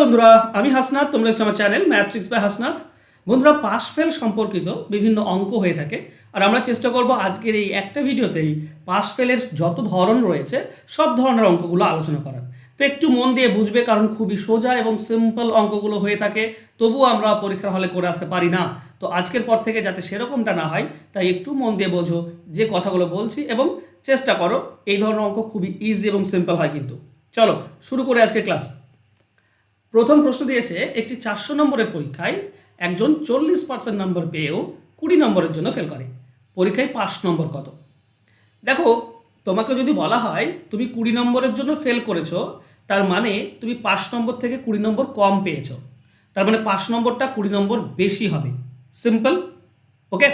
বন্ধুরা, আমি হাসনাথ তোমরা হচ্ছে আমার চ্যানেল ম্যাথ্রিক্স বাই হাসনাথ বন্ধুরা পাস ফেল সম্পর্কিত বিভিন্ন অঙ্ক হয়ে থাকে। আর আমরা চেষ্টা করব আজকের এই একটা ভিডিওতেই পাস ফেলের যত ধরন রয়েছে, সব ধরনের অঙ্কগুলো আলোচনা করার। তো একটু মন দিয়ে বুঝবে, কারণ খুবই সোজা এবং সিম্পল অঙ্কগুলো হয়ে থাকে, তবুও আমরা পরীক্ষার হলে করে আসতে পারি না। তো আজকের পর থেকে যাতে সেরকমটা না হয়, তাই একটু মন দিয়ে বোঝো যে কথাগুলো বলছি এবং চেষ্টা করো, এই ধরনের অঙ্ক খুবই ইজি এবং সিম্পল হয় কিন্তু। চলো, শুরু করে আজকে ক্লাস প্রথম প্রশ্ন দিয়েছে, একটি চারশো নম্বরের পরীক্ষায় একজন চল্লিশ পার্সেন্ট নম্বর পেয়েও কুড়ি নম্বরের জন্য ফেল করে। পরীক্ষায় পাঁচ নম্বর কত? দেখো, তোমাকে যদি বলা হয় তুমি কুড়ি নম্বরের জন্য ফেল করেছ, তার মানে তুমি পাঁচ নম্বর থেকে কুড়ি নম্বর কম পেয়েছ। তার মানে পাঁচ নম্বরটা কুড়ি নম্বর বেশি হবে। সিম্পল ওকে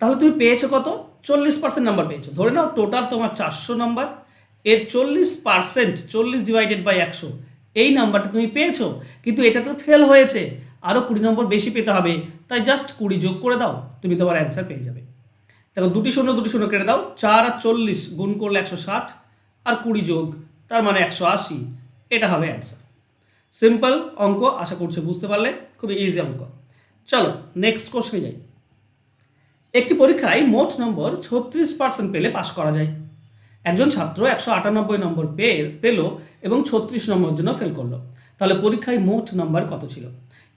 তাহলে তুমি পেয়েছ কত? চল্লিশ পার্সেন্ট নাম্বার পেয়েছ। ধরে নাও টোটাল তোমার চারশো নাম্বার এর চল্লিশ পার্সেন্ট চল্লিশ ডিভাইডেড বাই একশো এই নাম্বারটা তুমি পেয়েছ, কিন্তু এটা তো ফেল হয়েছে। আরও কুড়ি নম্বর বেশি পেতে হবে, তাই জাস্ট কুড়ি যোগ করে দাও, তুমি তোমার অ্যান্সার পেয়ে যাবে। দেখো, দুটি শূন্য দুটি শূন্য কেটে দাও, চার আর চল্লিশ গুণ করলে একশো ষাট, আর কুড়ি যোগ, তার মানে একশো আশি, এটা হবে অ্যান্সার সিম্পল অঙ্ক, আশা করছি বুঝতে পারলে, খুবই ইজি অঙ্ক। চলো নেক্সট কোশ্চেনে যাই। একটি পরীক্ষায় মোট নম্বর ছত্রিশ পার্সেন্ট পেলে পাশ করা যায়। একজন ছাত্র একশো আটানব্বই নম্বর পেয়ে, পেল এবং ছত্রিশ নম্বরের জন্য ফেল করল। তাহলে পরীক্ষায় মোট নাম্বার কত ছিল?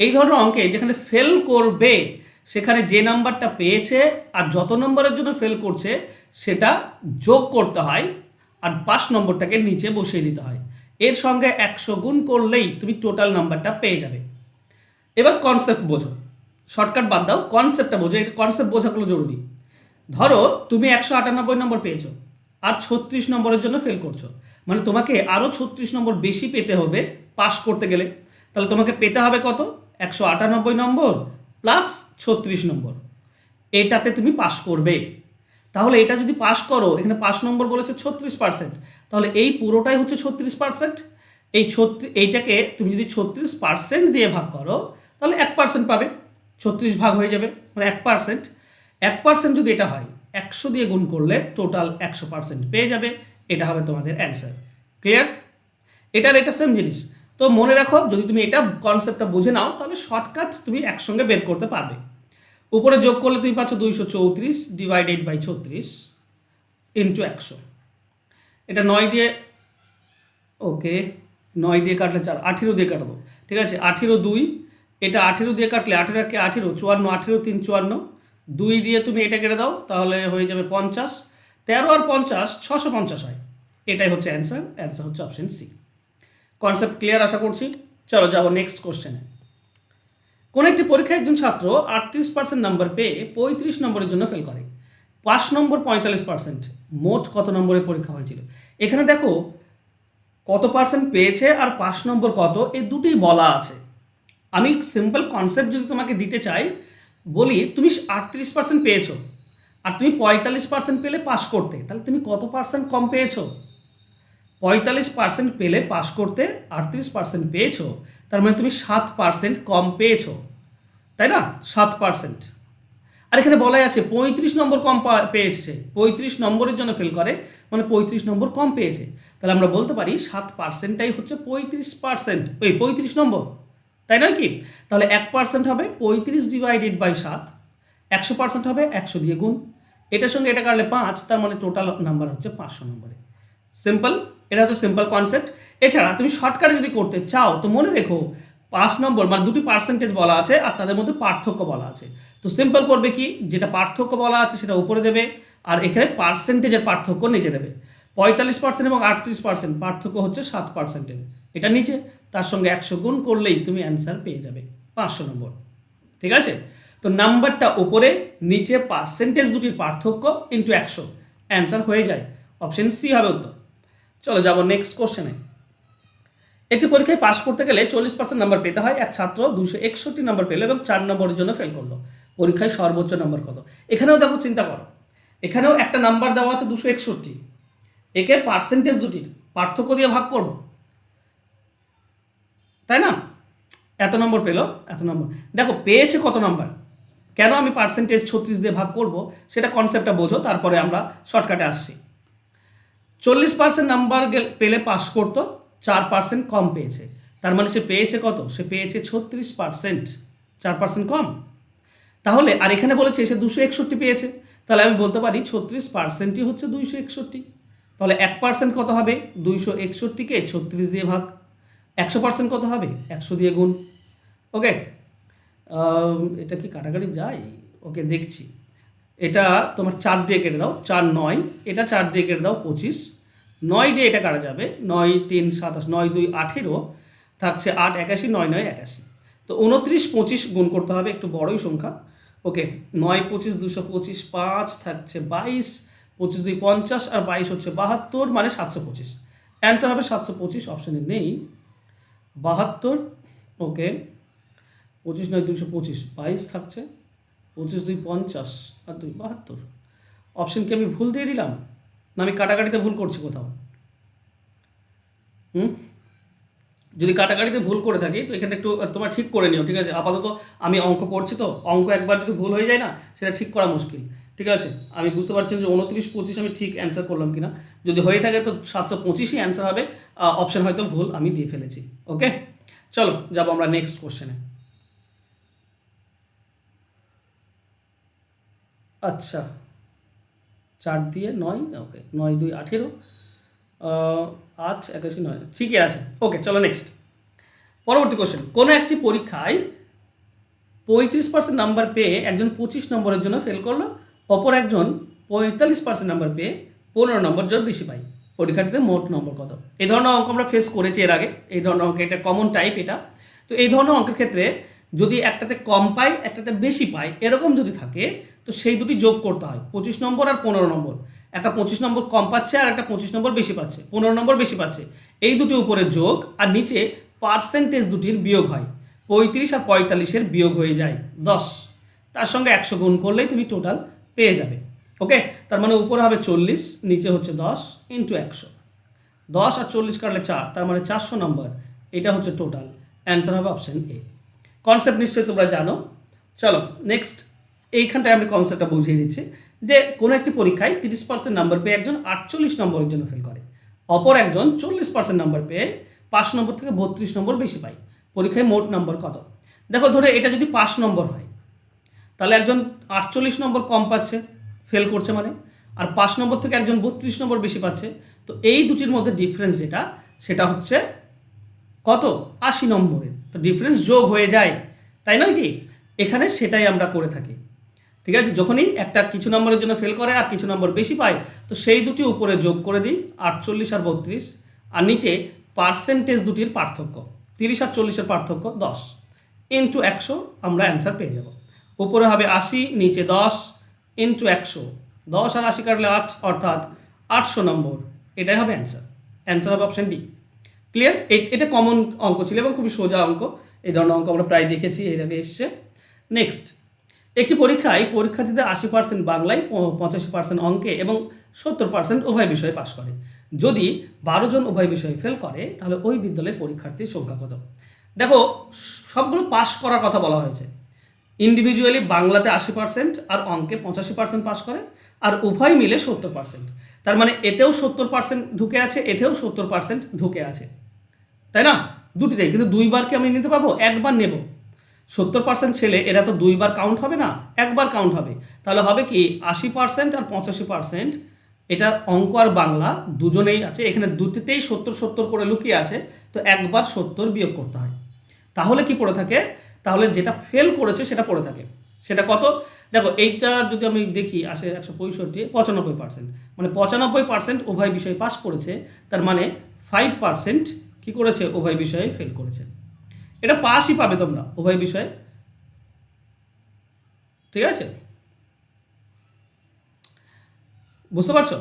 এই ধরনের অঙ্কে যেখানে ফেল করবে, সেখানে যে নাম্বারটা পেয়েছে আর যত নম্বরের জন্য ফেল করছে, সেটা যোগ করতে হয় আর পাঁচ নম্বরটাকে নিচে বসিয়ে দিতে হয়। এর সঙ্গে একশো গুণ করলেই তুমি টোটাল নাম্বারটা পেয়ে যাবে। এবার কনসেপ্ট বোঝো। শর্টকাট বাদ দাও। কনসেপ্টটা বোঝো। এটা কনসেপ্ট বোঝাগুলো জরুরি। ধরো তুমি একশো আটানব্বই নম্বর পেয়েছ। আর ছত্রিশ নম্বরের জন্য ফেল করছ। মানে তোমাকে আরও ছত্রিশ নম্বর বেশি পেতে হবে পাস করতে গেলে। তাহলে তোমাকে পেতে হবে কত? একশো আটানব্বই নম্বর প্লাস ছত্রিশ নম্বর। এটাতে তুমি পাস করবে। তাহলে এটা যদি পাস করো, এখানে পাস নম্বর বলেছে ছত্রিশ পার্সেন্ট তাহলে এই পুরোটাই হচ্ছে ছত্রিশ পার্সেন্ট এই ছত্রিশ এইটাকে তুমি যদি ছত্রিশ পার্সেন্ট দিয়ে ভাগ করো, তাহলে এক পার্সেন্ট পাবে। ছত্রিশ ভাগ হয়ে যাবে মানে এক পার্সেন্ট এক পার্সেন্ট যদি এটা হয় একশো দিয়ে গুণ করলে টোটাল একশো পার্সেন্ট পেয়ে যাবে। এটা হবে তোমাদের অ্যান্সার ক্লিয়ার এটার এটা সেম জিনিস। তো মনে রাখো, যদি তুমি এটা কনসেপ্টটা বুঝে নাও, তাহলে শর্টকাট তুমি একসঙ্গে বের করতে পারবে। উপরে যোগ করলে তুমি পাচ্ছ দুইশো চৌত্রিশ ডিভাইডেড বাই ছত্রিশ ইন্টু একশো। এটা নয় দিয়ে ওকে নয় দিয়ে কাটলে চার, আঠেরো দিয়ে কাটবো। ঠিক আছে, আঠেরো দুই, এটা আঠেরো দিয়ে কাটলে আঠেরো একে আঠেরো, চুয়ান্ন আঠেরো, তিন চুয়ান্ন দুই দিয়ে তুমি এটা কেটে দাও, তাহলে হয়ে যাবে পঞ্চাশ। তেরো আর পঞ্চাশ ছশো পঞ্চাশ হয়। এটাই হচ্ছে অ্যান্সার অ্যান্সার হচ্ছে অপশন সি কনসেপ্ট ক্লিয়ার আশা করছি। চলো যাব নেক্সট কোশ্চেনে কোন একটি পরীক্ষায় একজন ছাত্র আটত্রিশ পার্সেন্ট নাম্বার পেয়ে পঁয়ত্রিশ নম্বরের জন্য ফেল করে। পাঁচ নম্বর পঁয়তাল্লিশ পার্সেন্ট মোট কত নম্বরের পরীক্ষা হয়েছিল? এখানে দেখো, কত পার্সেন্ট পেয়েছে আর পাঁচ নম্বর কত এই দুটোই বলা আছে। আমি সিম্পল কনসেপ্ট যদি তোমাকে দিতে চাই বলি তুমি আটত্রিশ পার্সেন্ট পেয়েছ। আর তুমি পঁয়তাল্লিশ পার্সেন্ট পেলে পাস করতে। তাহলে তুমি কত পার্সেন্ট কম পেয়েছ? পঁয়তাল্লিশ পার্সেন্ট পেলে পাস করতে আটত্রিশ পার্সেন্ট পেয়েছ। তার মানে তুমি সাত পার্সেন্ট কম পেয়েছ। তাই না? সাত পার্সেন্ট আর এখানে বলাই আছে পঁয়ত্রিশ নম্বর কম পেয়েছে পঁয়ত্রিশ নম্বরের জন্য ফেল করে মানে পঁয়ত্রিশ নম্বর কম পেয়েছে। তাহলে আমরা বলতে পারি সাত পার্সেন্টটাই হচ্ছে পঁয়ত্রিশ পার্সেন্ট ওই পঁয়ত্রিশ নম্বর। তাই নয় কি? তাহলে এক পার্সেন্ট হবে পঁয়ত্রিশ ডিভাইডেড বাই সাত। একশো পার্সেন্ট হবে একশো দিয়ে গুণ। এটার সঙ্গে এটা কাটলে পাঁচ, তার মানে টোটাল নাম্বার হচ্ছে পাঁচশো নম্বরে সিম্পল এটা হচ্ছে সিম্পল কনসেপ্ট এছাড়া তুমি শর্টকাটে যদি করতে চাও, তো মনে রেখো পাঁচ নম্বর মানে দুটি পার্সেন্টেজ বলা আছে আর তাদের মধ্যে পার্থক্য বলা আছে। তো সিম্পল করবে কি? যেটা পার্থক্য বলা আছে সেটা উপরে দেবে আর এখানে পার্সেন্টেজের পার্থক্য নিচে দেবে। পঁয়তাল্লিশ পার্সেন্ট এবং আটত্রিশ পার্সেন্ট পার্থক্য হচ্ছে সাত পার্সেন্টের এটা নিচে। তার সঙ্গে একশো গুণ করলেই তুমি অ্যান্সার পেয়ে যাবে, পাঁচশো নম্বর। ঠিক আছে? তো নাম্বারটা ওপরে, নিচে পার্সেন্টেজ দুটির পার্থক্য ইন্টু একশো। অ্যান্সার হয়ে যায়। অপশন সি হবে উত্তর। চলো যাব নেক্সট কোশ্চেনে একটি পরীক্ষায় পাশ করতে গেলে চল্লিশ পার্সেন্ট নাম্বার পেতে হয়। এক ছাত্র দুশো একষট্টি নাম্বার পেল এবং চার নম্বরের জন্য ফেল করল। পরীক্ষায় সর্বোচ্চ নাম্বার কত? এখানেও দেখো, চিন্তা করো। এখানেও একটা নাম্বার দেওয়া আছে দুশো একষট্টি। একে পার্সেন্টেজ দুটির পার্থক্য দিয়ে ভাগ করব। তাই না? এত নম্বর পেল? এত নম্বর। দেখো, পেয়েছে কত নম্বর? কেন আমি পার্সেন্টেজ ছত্রিশ দিয়ে ভাগ করব? সেটা কনসেপ্টটা বোঝো, তারপরে আমরা শর্টকাটে আসছি। চল্লিশ পার্সেন্ট নাম্বার পেলে পাস করতো, চার পার্সেন্ট কম পেয়েছে। তার মানে সে পেয়েছে কত? সে পেয়েছে ছত্রিশ পার্সেন্ট চার পার্সেন্ট কম? তাহলে, আর এখানে বলেছে সে দুশো একষট্টি পেয়েছে। তাহলে আমি বলতে পারি ছত্রিশ পার্সেন্টই হচ্ছে দুইশো একষট্টি। তাহলে এক পার্সেন্ট কত হবে? দুইশো একষট্টিকে ছত্রিশ দিয়ে ভাগ একশো পার্সেন্ট কত হবে? একশো দিয়ে গুণ। ওকে এটা কি কাটাকাটি? যায় ওকে দেখছি। এটা তোমার চার দিয়ে কেটে দাও। চার নয়। এটা চার দিয়ে কেটে দাও পঁচিশ। নয় দিয়ে এটা কাটা যাবে। নয়, তিন, সাতাশ, নয়, দুই, আঠেরো থাকছে আট, একাশি, নয় নয়, একাশি। তো উনত্রিশ, পঁচিশ গুণ করতে হবে একটু বড়ই সংখ্যা। ওকে নয়, পঁচিশ, দুশো পঁচিশ, পাঁচ থাকছে বাইশ, পঁচিশ, দুই, পঞ্চাশ, আর বাইশ হচ্ছে বাহাত্তর মানে সাতশো পঁচিশ। অ্যান্সার হবে সাতশো পঁচিশ অপশানে নেই। বাহাত্তর, ওকে, পঁচিশ নয় দুশো পঁচিশ, বাইশ থাকছে, পঁচিশ দুই পঞ্চাশ আর দুই বাহাত্তর। অপশন কি আমি ভুল দিয়ে দিলাম? না, আমি কাটাকাটিতে ভুল করছি কোথাও? হুম? যদি কাটাকাটিতে ভুল করে থাকি, তো এখানে একটু তোমার ঠিক করে নিও, ঠিক আছে? আপাতত আমি অঙ্ক করছি তো, অঙ্ক একবার যদি ভুল হয়ে যায় না, সেটা ঠিক করা মুশকিল, ঠিক আছে? আমি বুঝতে পারছি যে উনত্রিশ পঁচিশ আমি ঠিক অ্যান্সার করলাম কিনা। যদি হয়ে থাকে তো সাতশো পঁচিশই অ্যান্সার হবে অপশান হয়তো ভুল, আমি দিয়ে ফেলেছি ওকে চলো, যাব আমরা নেক্সট কোশ্চেনে আচ্ছা চার দিয়ে নয় ওকে নয় দুই আঠেরো আট, একাশি নয়, ঠিকই আছে ওকে চলো নেক্সট পরবর্তী কোশ্চেন কোনো একটি পরীক্ষায় পঁয়ত্রিশ পার্সেন্ট নাম্বার পেয়ে একজন পঁচিশ নম্বরের জন্য ফেল করল, অপর একজন পঁয়তাল্লিশ পার্সেন্ট নাম্বার পেয়ে পনেরো নম্বর জন্য বেশি পাই। পরীক্ষার্থীদের মোট নম্বর কত? এই ধরনের অঙ্ক আমরা ফেস করেছি এর আগে। এই ধরনের অঙ্ক এটা কমন টাইপ এটা। তো এই ধরনের অঙ্কের ক্ষেত্রে যদি একটাতে কম পাই, একটাতে বেশি পাই, এরকম যদি থাকে, তো সেই দুটি যোগ করতে হয়। পঁচিশ নম্বর আর পনেরো নম্বর। একটা পঁচিশ নম্বর কম পাচ্ছে আর একটা পঁচিশ নম্বর বেশি পাচ্ছে। পনেরো নম্বর বেশি পাচ্ছে। এই দুটি উপরে যোগ আর নিচে পার্সেন্টেজ দুটির বিয়োগ হয়। পঁয়ত্রিশ আর পঁয়তাল্লিশের বিয়োগ হয়ে যায় দশ। তার সঙ্গে একশো গুণ করলেই তুমি টোটাল পেয়ে যাবে। ওকে তার মানে উপরে হবে চল্লিশ, নিচে হচ্ছে দশ ইন্টু একশো। দশ আর চল্লিশ কাটলে চার, তার মানে চারশো নম্বর এটা হচ্ছে টোটাল অ্যান্সার হবে অপশন এ কনসেপ্ট নিশ্চয়ই তোমরা জানো। চলো নেক্সট এইখানটায় আমি কনসেপ্টটা বুঝিয়ে দিচ্ছি। যে কোনো একটি পরীক্ষায় তিরিশ পার্সেন্ট নাম্বার পেয়ে একজন আটচল্লিশ নম্বরের জন্য ফেল করে। অপর একজন চল্লিশ পার্সেন্ট নাম্বার পেয়ে পাঁচ নম্বর থেকে বত্রিশ নম্বর বেশি পায়। পরীক্ষায় মোট নম্বর কত? দেখো, ধরে এটা যদি পাঁচ নম্বর হয়, তাহলে একজন আটচল্লিশ নম্বর কম পাচ্ছে। ফেল করছে মানে। আর পাঁচ নম্বর থেকে একজন বত্রিশ নম্বর বেশি পাচ্ছে। তো এই দুটির মধ্যে ডিফারেন্স যেটা, সেটা হচ্ছে কত? আশি নম্বরের। তো ডিফারেন্স যোগ হয়ে যায়, তাই নয় কি? এখানে সেটাই আমরা করে থাকি। ঠিক আছে? যখনই একটা কিছু নম্বরের জন্য ফেল করে আর কিছু নম্বর বেশি পায়, তো সেই দুটি উপরে যোগ করে দিই, আটচল্লিশ আর বত্রিশ। আর নিচে পার্সেন্টেজ দুটির পার্থক্য, তিরিশ আর চল্লিশের পার্থক্য, দশ। ইন্টু একশো আমরা অ্যান্সার পেয়ে যাব। উপরে হবে আশি, নিচে দশ। ইন্টু একশো। দশ আর আশি কাটলে আট, অর্থাৎ আটশো নম্বর। এটাই হবে অ্যান্সার অ্যান্সার হবে অপশান ডি ক্লিয়ার এটা কমন অঙ্ক ছিল এবং খুবই সোজা অঙ্ক। এই ধরনের অঙ্ক আমরা প্রায় দেখেছি, এর আগে এসছে। নেক্সট একটি পরীক্ষায় পরীক্ষার্থীদের আশি পার্সেন্ট বাংলায় পঁচাশি পার্সেন্ট অঙ্কে এবং সত্তর পার্সেন্ট উভয় বিষয়ে পাশ করে। যদি বারো জন উভয় বিষয়ে ফেল করে, তাহলে ওই বিদ্যালয়ের পরীক্ষার্থীর সংখ্যা কত? দেখো, সবগুলো পাশ করার কথা বলা হয়েছে। ইন্ডিভিজুয়ালি বাংলাতে আশি পার্সেন্ট আর অঙ্কে পঁচাশি পার্সেন্ট পাস করে, আর উভয় মিলে সত্তর পার্সেন্ট তার মানে এতেও সত্তর পার্সেন্ট ঢুকে আছে, এতেও সত্তর পার্সেন্ট ঢুকে আছে। তাই না? দুটিতেই। কিন্তু দুইবার কি আমি নিতে পারব একবার নেব। সত্তর পার্সেন্ট ছেলে, এরা তো দুইবার কাউন্ট হবে না? একবার কাউন্ট হবে। তাহলে হবে কি? আশি পার্সেন্ট আর পঁচাশি পার্সেন্ট এটা অঙ্ক আর বাংলা দুজনেই আছে। এখানে দুটিতেই সত্তর সত্তর করে লুকিয়ে আছে। তো একবার সত্তর বিয়োগ করতে হয়। তাহলে কি পড়ে থাকে? তাহলে যেটা ফেল করেছে সেটা পড়ে থাকে। সেটা কত? দেখো, এইটা যদি আমি দেখি, আসে একশো পঁয়ষট্টি, পঁচানব্বই পার্সেন্ট মানে পঁচানব্বই পার্সেন্ট উভয় বিষয়ে পাস করেছে, তার মানে ফাইভ পার্সেন্ট কী করেছে? উভয় বিষয়ে ফেল করেছে। এটা পাসই পাবে তোমরা উভয় বিষয়ে। ঠিক আছে? বুঝতে পারছ?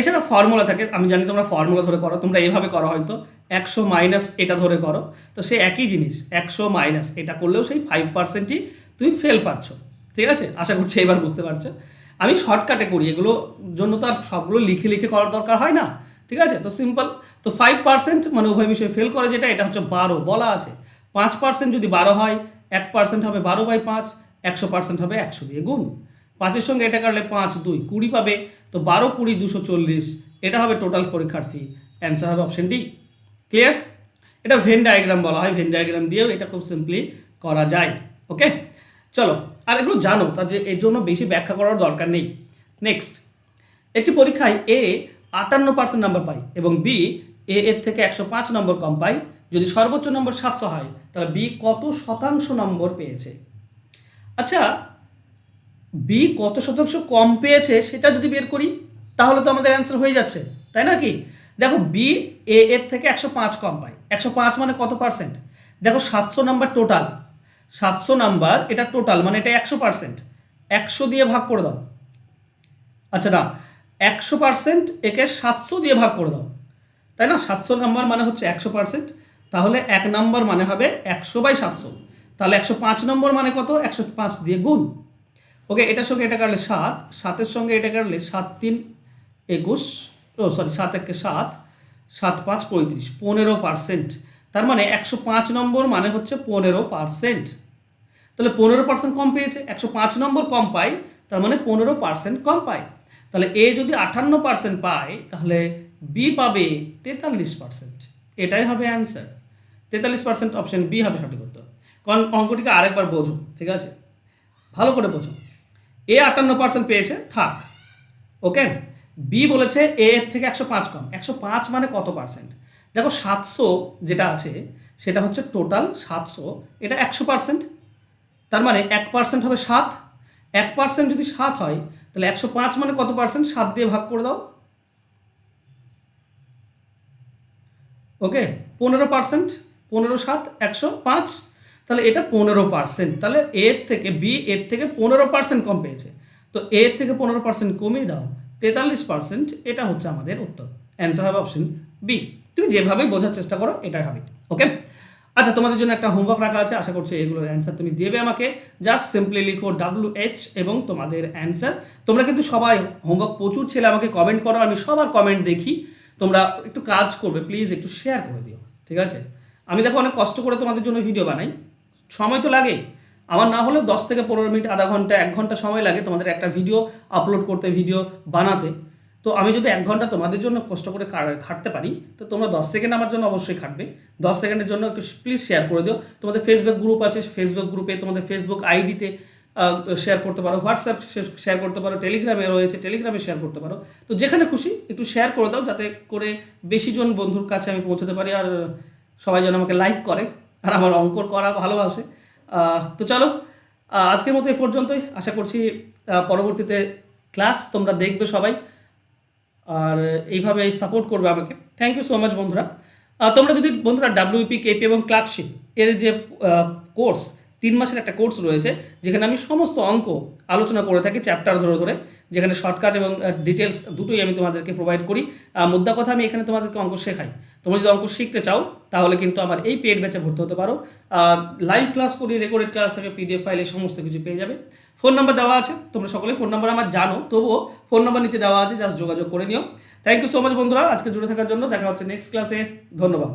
এছাড়া ফর্মুলা থাকে, আমি জানি তোমরা ফর্মুলা ধরে করো, তোমরা এইভাবে করো হয়তো, একশো মাইনাস এটা ধরে করো, তো সে একই জিনিস, একশো মাইনাস এটা করলেও সেই ফাইভ পার্সেন্টই তুমি ফেল পাচ্ছ, ঠিক আছে? আশা করছি এবার বুঝতে পারছ। আমি শর্টকাটে করি, এগুলো জন্য তো আর সবগুলো লিখে লিখে করার দরকার হয় না, ঠিক আছে? তো সিম্পল তো ফাইভ পার্সেন্ট মানে উভয় বিষয়ে ফেল করে যেটা, এটা হচ্ছে বারো, বলা আছে। পাঁচ পার্সেন্ট যদি বারো হয়, এক পার্সেন্ট হবে বারো বাই পাঁচ, একশো পার্সেন্ট হবে একশো দিয়ে গুণ। পাঁচের সঙ্গে এটা কাটলে পাঁচ, দুই, কুড়ি পাবে তো বারো কুড়ি দুশো চল্লিশ, এটা হবে টোটাল পরীক্ষার্থী। অ্যান্সার হবে অপশন ডি ক্লিয়ার এটা ভেন ডায়াগ্রাম বলা হয়। ভেন ডায়াগ্রাম দিয়েও এটা খুব সিম্পলি করা যায়। ওকে চলো, আর এগুলো জানো যে এর জন্য বেশি ব্যাখ্যা করার দরকার নেই। নেক্সট একটি পরীক্ষায় এ আটান্ন পার্সেন্ট নাম্বার পায় এবং বি এ এর থেকে একশো পাঁচ নম্বর কম পায়। যদি সর্বোচ্চ নম্বর সাতশো হয়, তাহলে বি কত শতাংশ নম্বর পেয়েছে? আচ্ছা বি কত শতাংশ কম পেয়েছে সেটা যদি বের করি, তাহলে তো আমাদের অ্যান্সার হয়ে যাচ্ছে, তাই না কি? দেখো বি এ এর থেকে একশো পাঁচ কম পায় একশো পাঁচ মানে কত পার্সেন্ট দেখো সাতশো নাম্বার টোটাল সাতশো নাম্বার এটা টোটাল মানে এটা একশো পার্সেন্ট একশো দিয়ে ভাগ করে দাও। আচ্ছা না, একশো পার্সেন্ট একে সাতশো দিয়ে ভাগ করে দাও। তাই না? সাতশো নাম্বার মানে হচ্ছে একশো পার্সেন্ট তাহলে এক নাম্বার মানে হবে একশো বাই সাতশো। তাহলে একশো পাঁচ নম্বর মানে কত? একশো পাঁচ দিয়ে গুণ। ওকে এটার সঙ্গে এটা কাটলে সাত, সাতের সঙ্গে এটা কাটলে সাত তিন একুশ, ও সরি সাত একে সাত সাত পাঁচ পঁয়ত্রিশ, পনেরো পার্সেন্ট তার মানে একশো পাঁচ নম্বর মানে হচ্ছে পনেরো পার্সেন্ট তাহলে পনেরো পার্সেন্ট কম পেয়েছে, একশো পাঁচ নম্বর কম পাই, তার মানে পনেরো পার্সেন্ট কম পায় তাহলে এ যদি আটান্ন পার্সেন্ট পায়, তাহলে বি পাবে তেতাল্লিশ পার্সেন্ট এটাই হবে অ্যান্সার তেতাল্লিশ পার্সেন্ট অপশন বি হবে সঠিক উত্তর। কারণ অঙ্কটিকে আরেকবার বোঝো, ঠিক আছে? ভালো করে বোঝো। এ আটান্ন পার্সেন্ট পেয়েছে, থাক। ওকে বি বলেছে এ এর থেকে একশো পাঁচ কম। একশো পাঁচ মানে কত পার্সেন্ট দেখো সাতশো যেটা আছে, সেটা হচ্ছে টোটাল সাতশো। এটা একশো পার্সেন্ট তার মানে এক পার্সেন্ট হবে সাত। এক পার্সেন্ট যদি সাত হয়, তাহলে একশো পাঁচ মানে কত পার্সেন্ট সাত দিয়ে ভাগ করে দাও। ওকে পনেরো পার্সেন্ট পনেরো সাত, একশো পাঁচ। তাহলে এটা পনেরো পার্সেন্ট তাহলে এর থেকে বি, এর থেকে পনেরো পার্সেন্ট কম পেয়েছে। তো এর থেকে পনেরো পার্সেন্ট কমিয়ে দাও, তেতাল্লিশ পার্সেন্ট এটা হচ্ছে আমাদের উত্তর। অ্যান্সার হবে অপশন বি তুমি যেভাবে বোঝার চেষ্টা করো এটাই হবে ওকে আচ্ছা তোমাদের জন্য একটা হোমওয়ার্ক রাখা আছে, আশা করছি এগুলোর অ্যান্সার তুমি দেবে আমাকে। জাস্ট সিম্পলি লিখো ডাব্লিউ এইচ এবং তোমাদের অ্যান্সার তোমরা কিন্তু সবাই হোমওয়ার্ক প্রচুর ছেলে, আমাকে কমেন্ট করো, আমি সবার কমেন্ট দেখি। তোমরা একটু কাজ করবে প্লিজ একটু শেয়ার করে দিও, ঠিক আছে? আমি দেখো অনেক কষ্ট করে তোমাদের জন্য ভিডিও বানাই। সময় তো লাগে আমার না হলেও দশ থেকে পনেরো মিনিট, আধা ঘণ্টা, এক ঘণ্টা সময় লাগে তোমাদের একটা ভিডিও আপলোড করতে, ভিডিও বানাতে। তো আমি যদি এক ঘণ্টা তোমাদের জন্য কষ্ট করে খাটতে পারি, তো তোমরা দশ সেকেন্ড আমার জন্য অবশ্যই খাটবে দশ সেকেন্ডের জন্য একটু প্লিজ শেয়ার করে দিও। তোমাদের ফেসবুক গ্রুপ আছে ফেসবুক গ্রুপে তোমাদের ফেসবুক আইডিতে শেয়ার করতে পারো। হোয়াটসঅ্যাপ শেয়ার করতে পারো। টেলিগ্রামে রয়েছে টেলিগ্রামে শেয়ার করতে পারো। তো যেখানে খুশি একটু শেয়ার করে দাও, যাতে করে বেশি জন বন্ধুর কাছে আমি পৌঁছতে পারি। আর সবাই যেন আমাকে লাইক করে। আর আমার অঙ্কর করা ভালোবাসে। তো চলো আজকের মতো এ পর্যন্তই। আশা করছি পরবর্তীতে ক্লাস তোমরা দেখবে সবাই। আর এইভাবে সাপোর্ট করবে আমাকে। থ্যাংক ইউ সো মাচ বন্ধুরা। তোমরা যদি, বন্ধুরা ডাব্লিউপি কেপি এবং ক্লার্কশিপ এর যে কোর্স তিন মাসের একটা কোর্স রয়েছে, যেখানে আমি সমস্ত অঙ্ক আলোচনা করে থাকি চ্যাপ্টার ধরে ধরে, যেখানে শর্টকাট এবং ডিটেলস দুটোই আমি তোমাদেরকে প্রোভাইড করি। মুদ্রা কথা আমি এখানে তোমাদেরকে অঙ্ক শেখাই। তোমরা যদি অঙ্ক শিখতে চাও, তাহলে কিন্তু আমার এই পেড ব্যাচে ভর্তি হতে পারো। লাইভ ক্লাস করি রেকর্ডেড ক্লাস থাকে পিডিএফ ফাইল এই সমস্ত কিছু পেয়ে যাবে। ফোন নাম্বার দেওয়া আছে, তোমরা সকলে ফোন নাম্বার আমার জানো, তবুও ফোন নাম্বার নিচে দেওয়া আছে জাস্ট যোগাযোগ করে নিও। থ্যাংক ইউ সো মাচ বন্ধুরা, আজকে জুড়ে থাকার জন্য, দেখা হচ্ছে নেক্সট ক্লাসে ধন্যবাদ।